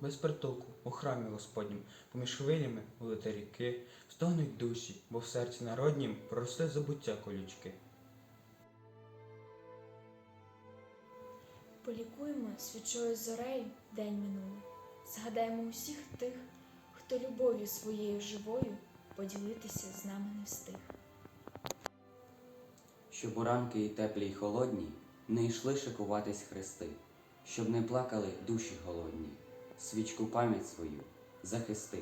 Без притулку у храмі Господнім, поміж хвилями улити ріки, стогнуть душі, бо в серці народнім проросли забуття колючки. Полікуємо свічою зорею день минулий. Згадаємо усіх тих, хто любов'ю своєю живою поділитися з нами не встиг. Щоб у ранки і теплі й холодні не йшли шикуватись хрести, щоб не плакали душі голодні, свічку пам'ять свою захисти.